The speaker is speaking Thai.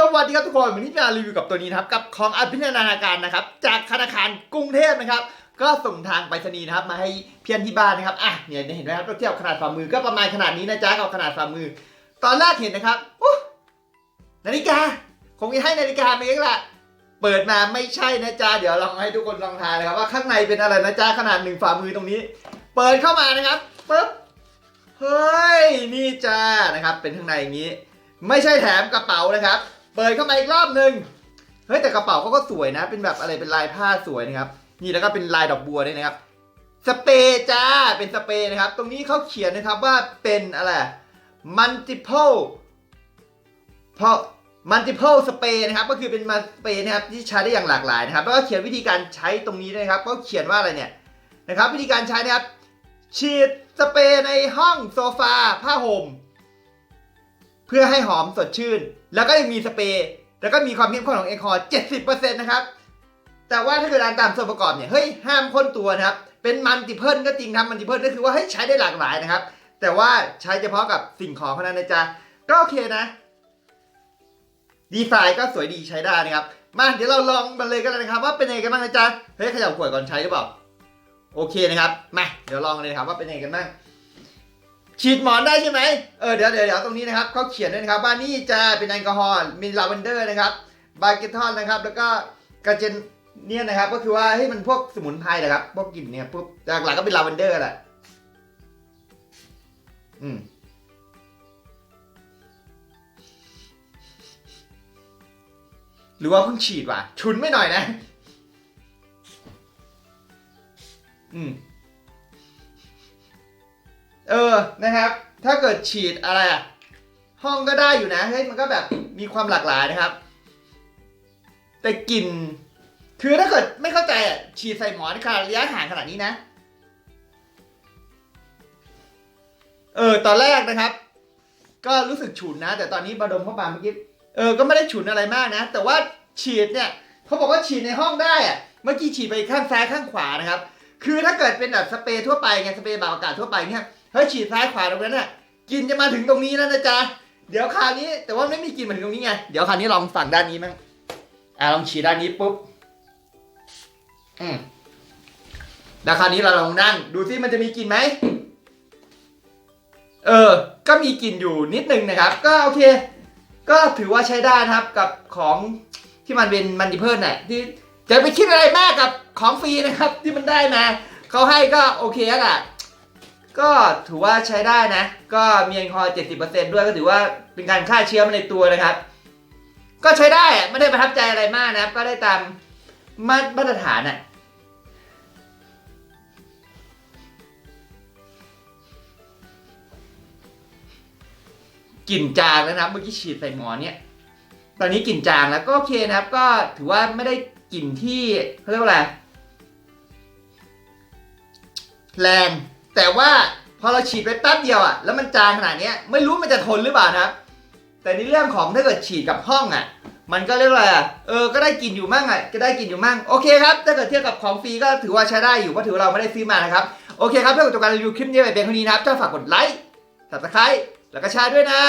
สวัสดีครับทุกคนวันนี้จะมารีวิวกับตัวนี้นะครับกับของอภินันทนาการนะครับ จากธนาคารกรุงเทพนะครับ ก็ส่งทางไปรษณีย์นะครับ มาให้เพียนที่บ้านนะครับอะเนี่ยเห็นไหมครับเทียบขนาดฝ่ามือก็ประมาณขนาดนี้นะจ๊ะกับขนาดฝ่ามือ ตอนแรกเห็นนะครับนาฬิกาคงจะให้นาฬิกามาเองแหละเปิดมาไม่ใช่นะจ๊ะเดี๋ยวลองให้ทุกคนลองทายนะครับว่าข้างในเป็นอะไรนะจ๊ะขนาดหนึ่งฝ่ามือตรงนี้ เปิดเข้ามานะครับปึ๊บเฮ้ยนี่จ้านะครับ เป็นข้างในอย่างนี้ ไม่ใช่แถมกระเป๋านะครับ เปิดเข้ามาอีกรอบหนึ่งเฮ้ยแต่กระเป๋าเขาก็สวยนะ เป็นแบบอะไรเป็นลายผ้าสวยนะครับ นี่แล้วก็เป็นลายดอกบัวด้วยนะครับ สเปรย์จ้า เป็นสเปรย์นะครับ ตรงนี้เขาเขียนนะครับว่าเป็นอะไร multiple เพราะ multiple spray นะครับ ก็คือเป็นมาสเปรย์นะครับที่ใช้ได้อย่างหลากหลายนะครับ แล้วก็เขียนวิธีการใช้ตรงนี้นะครับก็เขียนว่าอะไรเนี่ยนะครับ วิธีการใช้นะครับฉีดสเปรย์ในห้องโซฟาผ้าห่ม เพื่อให้หอมสดชื่น แล้วก็ยังมีสเปรย์แล้วก็มีความเข้มข้นของแอลกอฮอล์70%นะครับแต่ว่าถ้าเกิดอ่านตามส่วนประกอบเนี่ยเฮ้ยห้ามข้นตัวนะครับเป็นมันติเพิลก็จริงครับมันติเพิลก็คือว่าให้ยใช้ได้หลากหลายนะครับ แต่ว่าใช้เฉพาะกับสิ่งของเท่านั้นนะจ๊ะก็โอเคนะ ดีไซน์ก็สวยดีใช้ได้นะครับ มาเดี๋ยวเราลองมันเลยกันเลยนะครับ ว่าเป็นยังไงกันบ้างนะจ๊ะเฮ้ยขยับขวดก่อนใช้หรือเปล่าโอเคนะครับมาเดี๋ยวลองเลยนะครับว่าเป็นยังไงกันบ้าง ฉีดหมอนได้ใช่ไหมเออเดี๋ยวเดี๋ยวเดี๋ยวตรงนี้นะครับเขาเขียนด้วยนะครับว่านี่จะเป็นแอลกอฮอล์มีลาเวนเดอร์นะครับบาเกทอนนะครับ แล้วก็กาเจนเนี่ยนะครับ ก็คือว่าให้มันพวกสมุนไพรนะครับ พวกกลิ่นเนี่ยพวกหลักๆก็เป็นลาเวนเดอร์แหละอืมหรือว่าเพิ่งฉีดว่ะ ชุนไม่หน่อยนะ อืม เออนะครับ ถ้าเกิดฉีดอะไรอะห้องก็ได้อยู่นะเฮ้ยมันก็แบบมีความหลากหลายนะครับ แต่กลิ่นคือถ้าเกิดไม่เข้าใจอะฉีดใส่หมอนขนาดระยะห่างขนาดนี้นะ เออ ตอนแรกนะครับ ก็รู้สึกฉุนนะ แต่ตอนนี้บาดมเข้ามาเมื่อกี้เออก็ไม่ได้ฉุนอะไรมากนะ แต่ว่าฉีดเนี่ยเขาบอกว่าฉีดในห้องได้อะเมื่อกี้ฉีดไปข้างซ้ายข้างขวานะครับ คือถ้าเกิดเป็นแบบสเปรย์ทั่วไปไงสเปรย์แบบอากาศทั่วไปเนี่ย เฮ้ยฉีดซ้ายขวาตรงนั้นน่ะกลินจะมาถึงตรงนี้แล้วนะจ๊ะเดี๋ยวคราวนี้แต่ว่าไม่มีกลินมาถึงตรงนี้ไงเดี๋ยวคราวนี้ลองฝั่งด้านนี้มั้งอ่าลองฉีดด้านนี้ปุ๊บอืมแล้วคราวนี้เราลองนั่งดูซิมันจะมีกลิ่นไหมเออ ก็มีกลิ่นอยู่นิดนึงนะครับ ก็โอเค ก็ถือว่าใช้ได้นะครับกับของที่มันเป็นมันดิเพิลน่ะที่จะไปคิดอะไรมากกับของฟรีนะครับ ที่มันได้มาเขาให้ก็โอเคแล้วล่ะ ก็ถือว่าใช้ได้นะ ก็มีแอลกอฮอล์70%ด้วยก็ถือว่าเป็นการฆ่าเชื้อมาในตัวนะครับ ก็ใช้ได้ไม่ได้ประทับใจอะไรมากนะครับ ก็ได้ตามมาตรฐานอะกลิ่นจางแล้วนะครับเมื่อกี้ฉีดใส่หมอนเนี่ย ตอนนี้กลิ่นจางแล้วก็โอเคนะครับ ก็ถือว่าไม่ได้กลิ่นที่เขาเรียกว่าอะไรแรง แต่ว่าพอเราฉีดไปแป๊บเดียวอะแล้วมันจางขนาดนี้ไม่รู้มันจะทนหรือเปล่านะครับแต่ในเรื่องของถ้าเกิดฉีดกับห้องอะ มันก็เรียกว่าอะไรเออก็ได้กลิ่นอยู่มั่งอะก็ได้กลิ่นอยู่มั่งโอเคครับถ้าเกิดเทียบกับของฟรีก็ถือว่าใช้ได้อยู่เพราะถือเราไม่ได้ซื้อมานะครับโอเคครับเพื่อจบการรีวิวคลิปนี้ไปเป็นเท่านี้นะครับถ้าฝากกดไลค์ subscribe แล้วก็แชร์ด้วยนะ